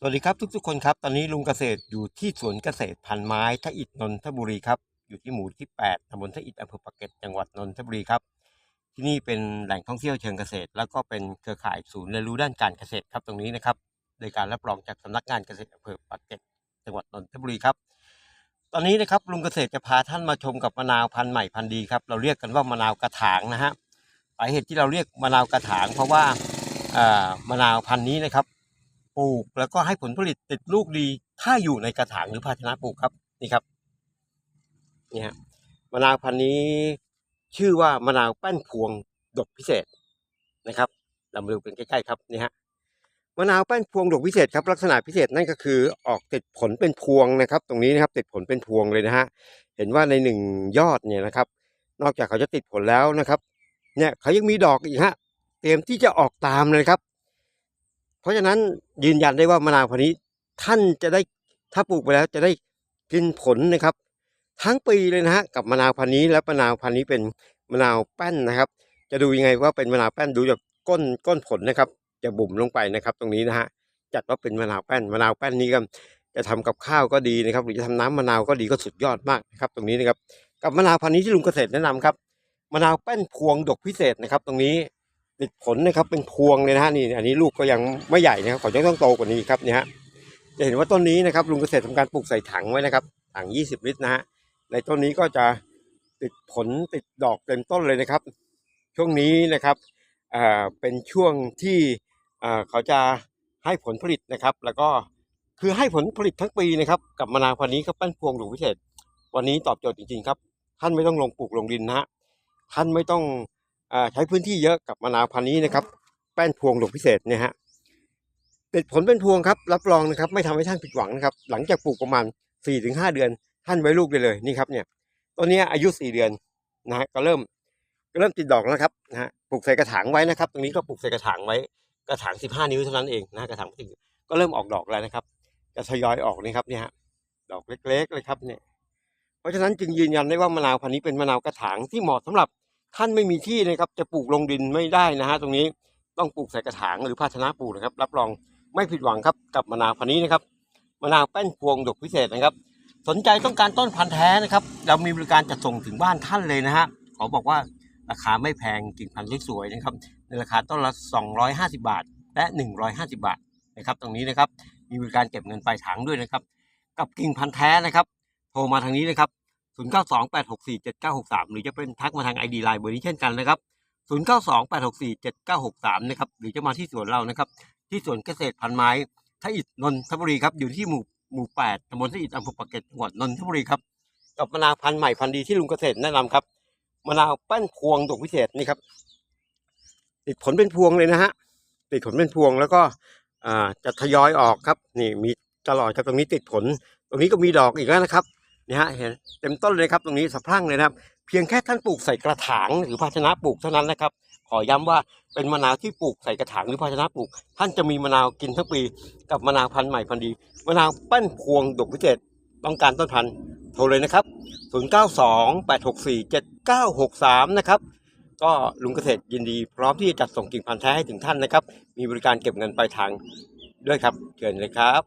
สวัสดีครับทุกๆคนครับ ตอนนี้ลุงเกษตรอยู่ที่สวนเกษตรพันไม้ทอิฐนนทบุรีครับอยู่ที่หมู่ที่ 8ตำบลทอิฐอำเภอปากเกร็ดจังหวัดนนทบุรีครับ ที่นี่เป็นแหล่งท่องเที่ยวเชิงเกษตร แล้วก็เป็นเครือข่ายศูนย์เรียนรู้ด้านการเกษตรครับตรงนี้นะครับโดยการรับรองจากสำนักงานเกษตรอำเภอปากเกร็ดจังหวัดนนทบุรีครับ ตอนนี้นะครับลุงเกษตรจะพาท่านมาชมกับมะนาวพันธุ์ใหม่พันธุ์ดีครับเราเรียกกันว่ามะนาวกระถางนะฮะสาเหตุที่เราเรียกมะนาวกระถาง เพราะว่าอ่ามะนาวพันธุ์นี้นะครับ ปลูก แล้วก็ให้ผลผลิตติดลูกดี ถ้าอยู่ในกระถางหรือภาชนะปลูกครับนี่ครับนี่ฮะมะนาวพันธุ์นี้ชื่อว่ามะนาวแป้นพวงดกพิเศษนะครับเรามาดูกันใกล้ๆครับนี่ฮะมะนาวแป้นพวงดกพิเศษครับลักษณะพิเศษนั่นก็คือออกติดผลเป็นพวงนะครับ ตรงนี้นะครับติดผลเป็นพวงเลยนะฮะเห็นว่าในหนึ่งยอดเนี่ยนะครับ นอกจากเขาจะติดผลแล้วนะครับ เนี่ยเขายังมีดอกอีกฮะเตรียมที่จะออกตามเลยครับ ราะฉะนั้นยืนยันได้ว่ามะนาวพันธุ์นี้ท่านจะได้ถ้าปลูกไปแล้วจะได้กินผลนะครับ ทั้งปีเลยนะฮะกับมะนาวพันธุ์นี้และมะนาวพันธุ์นี้เป็นมะนาวแป้นนะครับ จะดูยังไงว่าเป็นมะนาวแป้นดูจากก้นก้นผลนะครับ จะบุ่มลงไปนะครับ ตรงนี้นะฮะจัดว่าเป็นมะนาวแป้นมะนาวแป้นนี้ก็จะทำกับข้าวก็ดีนะครับ หรือจะทำน้ำมะนาวก็ดีก็สุดยอดมากนะครับ ตรงนี้นะครับ กับมะนาวพันธุ์นี้ที่ลุงเกษตรแนะนำครับมะนาวแป้นพวงดกพิเศษนะครับ ตรงนี้ ติดผลนะครับเป็นพวงเลยนะฮะนี่อันนี้ลูกก็ยังไม่ใหญ่นะครับขอจะต้องโตกว่านี้ครับเนี่ยฮะจะเห็นว่าต้นนี้นะครับลุงเกษตรทำการปลูกใส่ถังไว้นะครับถัง 20 ลิตรนะฮะในต้นนี้ก็จะติดผลติดดอกเต็มต้นเลยนะครับ ช่วงนี้นะครับอ่าเป็นช่วงที่อ่าเขาจะให้ผลผลิตนะครับ แล้วก็คือให้ผลผลิตทั้งปีนะครับ กับมะนาวพันธุ์นี้ก็เป็นพวงดอกพิเศษ วันนี้ตอบโจทย์จริงๆครับ ท่านไม่ต้องลงปลูกลงดินนะฮะท่านไม่ต้อง ใช้พื้นที่เยอะกับมะนาวพันธุ์นี้นะครับ แป้นพวงดอกพิเศษเนี่ยฮะติดผลเป็นพวงครับ รับรองนะครับไม่ทำให้ท่านผิดหวังนะครับ หลังจากปลูกประมาณ4ี่ถึงห้าเดือน ท่านไว้ลูกได้เลยนี่ครับเนี่ยต้นนี้อายุสี่เดือนนะฮะก็เริ่มก็เริ่มติดดอกแล้วครับนะฮะปลูกใส่กระถางไว้นะครับ ตรงนี้ก็ปลูกใส่กระถางไว้กระถางสิบห้านิ้วเท่านั้นเองนะกระถางก็เริ่มออกดอกแล้วนะครับจะทยอยออกนี่ครับเนี่ยฮะดอกเล็กๆเลยครับเนี่ยเพราะฉะนั้นจึงยืนยันได้ว่ามะนาวพันธุ์นี้เป็นมะนาวกระถางที่เหมาะสำหรับ ท่านไม่มีที่นะครับจะปลูกลงดินไม่ได้นะฮะตรงนี้ต้องปลูกใส่กระถางหรือภาชนะปลูกนะครับ รับรองไม่ผิดหวังครับกับมะนาวพันธุ์นี้นะครับมะนาวแป้นพวงดกพิเศษนะครับ สนใจต้องการต้นพันธุ์แท้นะครับ เรามีบริการจัดส่งถึงบ้านท่านเลยนะฮะขอบอกว่าราคาไม่แพงกิ่งพันธุ์สวยๆนะครับ ในราคาต้นละ 250 บาท และ 150 บาทนะครับ ตรงนี้นะครับมีบริการเก็บเงินปลายทางด้วยนะครับ กับกิ่งพันธุ์แท้นะครับ โทรมาทางนี้นะครับ 0928647963 หรือจะเป็นทักมาทาง ID Line เบอร์นี้เช่นกันนะครับ 0928647963 นะครับ หรือจะมาที่สวนเรานะครับ ที่สวนเกษตรพันไม้ทอิฐนนทบุรีครับ อยู่ที่หมู่หมู่ 8ตำบลทอิฐอำเภอปากเกร็ดจังหวัดนนทบุรีครับ กับมะนาวพันธุ์ใหม่พันธุ์ดีที่ลุงเกษตรแนะนำครับ มะนาวแป้นพวงดอกพิเศษนี่ครับ ติดผลเป็นพวงเลยนะฮะ ติดผลเป็นพวงแล้วก็จะทยอยออกครับ นี่มีตลอดครับตรงนี้ติดผล ตรงนี้ก็มีดอกอีกแล้วนะครับ นี่ฮะเห็นเต็มต้นเลยครับตรงนี้สะพรั่งเลยนะครับ เพียงแค่ท่านปลูกใส่กระถางหรือภาชนะปลูกเท่านั้นนะครับ ขอย้ำว่าเป็นมะนาวที่ปลูกใส่กระถางหรือภาชนะปลูก ท่านจะมีมะนาวกินทั้งปี กับมะนาวพันธุ์ใหม่พันธุ์ดีมะนาวแป้นพวงดกพิเศษต้องการต้นพันธุ์โทรเลยนะครับ 0928647963 นะครับ ก็ลุงเกษตรยินดี พร้อมที่จะจัดส่งกิ่งพันธุ์แท้ให้ถึงท่านนะครับ มีบริการเก็บเงินปลายทางด้วยครับ เชิญเลยครับ